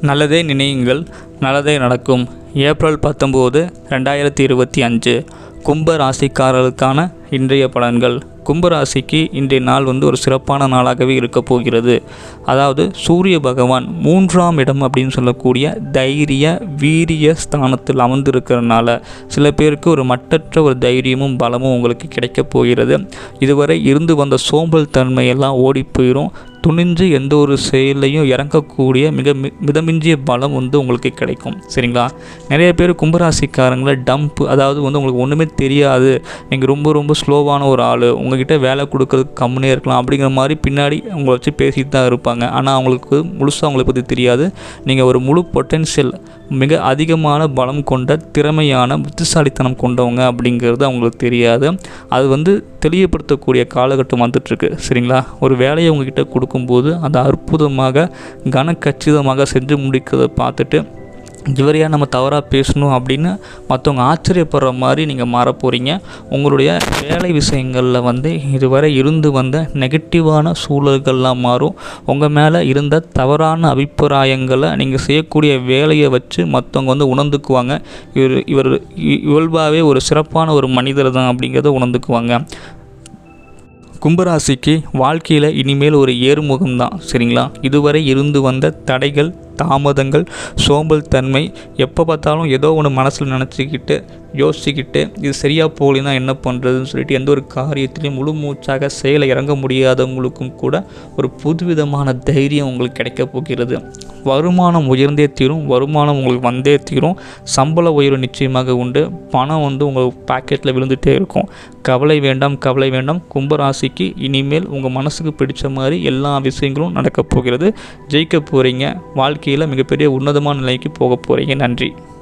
நல்லதே நினையுங்கள் நல்லதே நடக்கும். ஏப்ரல் பத்தொம்போது ரெண்டாயிரத்தி இருபத்தி அஞ்சு. கும்ப ராசிக்காரர்களுக்கான இன்றைய பலன்கள். கும்பராசிக்கு இன்றைய நாள் வந்து ஒரு சிறப்பான நாளாகவே இருக்க போகிறது. அதாவது சூரிய பகவான் மூன்றாம் இடம் அப்படின்னு சொல்லக்கூடிய தைரிய வீரிய ஸ்தானத்தில் அமர்ந்திருக்கிறதுனால சில பேருக்கு ஒரு மட்டற்ற ஒரு தைரியமும் பலமும் உங்களுக்கு கிடைக்கப் போகிறது. இதுவரை இருந்து வந்த சோம்பல் தன்மையெல்லாம் ஓடி போயிடும் துணிஞ்சு எந்த ஒரு செயலையும் இறங்கக்கூடிய மிக மி மிதமிஞ்சிய பலம் வந்து உங்களுக்கு கிடைக்கும். சரிங்களா? நிறைய பேர் கும்பராசிக்காரங்களை டம்ப் அதாவது வந்து உங்களுக்கு ஒன்றுமே தெரியாது. நீங்கள் ரொம்ப ரொம்ப ஸ்லோவான ஒரு ஆள். உங்ககிட்ட வேலை கொடுக்கறதுக்கு கம்முனே இருக்கலாம். அப்படிங்கிற மாதிரி பின்னாடி உங்களை வச்சு பேசிட்டு தான் இருப்பாங்க. ஆனால் அவங்களுக்கு முழுசாக அவங்களை பற்றி தெரியாது. நீங்கள் ஒரு முழு பொட்டென்ஷியல் மிக அதிகமான பலம் கொண்ட திறமையான புத்திசாலித்தனம் கொண்டவங்க அப்படிங்கிறது அவங்களுக்கு தெரியாது. அது வந்து தெளிவுபடுத்தக்கூடிய காலகட்டம் வந்துட்டுருக்கு. சரிங்களா? ஒரு வேலையை உங்ககிட்ட கொடுக்கும்போது அதை அற்புதமாக கன கச்சிதமாக செஞ்சு முடிக்கிறத பார்த்துட்டு இவரையா நம்ம தவறாக பேசணும் அப்படின்னு மற்றவங்க ஆச்சரியப்படுற மாதிரி நீங்கள் மாற போகிறீங்க உங்களுடைய வேலை விஷயங்களில் வந்து இதுவரை இருந்து வந்த நெகட்டிவான சூழல்கள்லாம் மாறும். உங்கள் மேலே இருந்த தவறான அபிப்பிராயங்களை நீங்கள் செய்யக்கூடிய வேலையை வச்சு மற்றவங்க வந்து உணர்ந்துக்குவாங்க. இவர் இவர் இ- இயல்பாகவே ஒரு சிறப்பான ஒரு மனிதர் தான் அப்படிங்கிறத உணர்ந்துக்குவாங்க. கும்பராசிக்கு வாழ்க்கையில் இனிமேல் ஒரு ஏறுமுகம் தான் சரிங்களா? இதுவரை இருந்து வந்த தடைகள் தாமதங்கள் சோம்பல் தன்மை எப்போ பார்த்தாலும் ஏதோ ஒன்று மனசில் நினச்சிக்கிட்டு யோசிச்சுக்கிட்டு இது சரியாக போகலைன்னா என்ன பண்ணுறதுன்னு சொல்லிட்டு எந்த ஒரு காரியத்திலையும் முழு மூச்சாக செயலை இறங்க முடியாதவங்களுக்கும் கூட ஒரு புதுவிதமான தைரியம் உங்களுக்கு கிடைக்க போகிறது. வருமானம் உயர்ந்தே தீரும் வருமானம் உங்களுக்கு வந்தே தீரும். சம்பள உயர்வு நிச்சயமாக உண்டு. பணம் வந்து உங்கள் பாக்கெட்டில் விழுந்துகிட்டே இருக்கும். கவலை வேண்டாம் கவலை வேண்டாம். கும்பராசிக்கு இனிமேல் உங்கள் மனசுக்கு பிடிச்ச மாதிரி எல்லா விஷயங்களும் நடக்கப் போகிறது. ஜெயிக்க போகிறீங்க வாழ்க்கை வாழ்க்கையில் மிகப்பெரிய உன்னதமான நிலைக்கு போக போகிறீங்க நன்றி.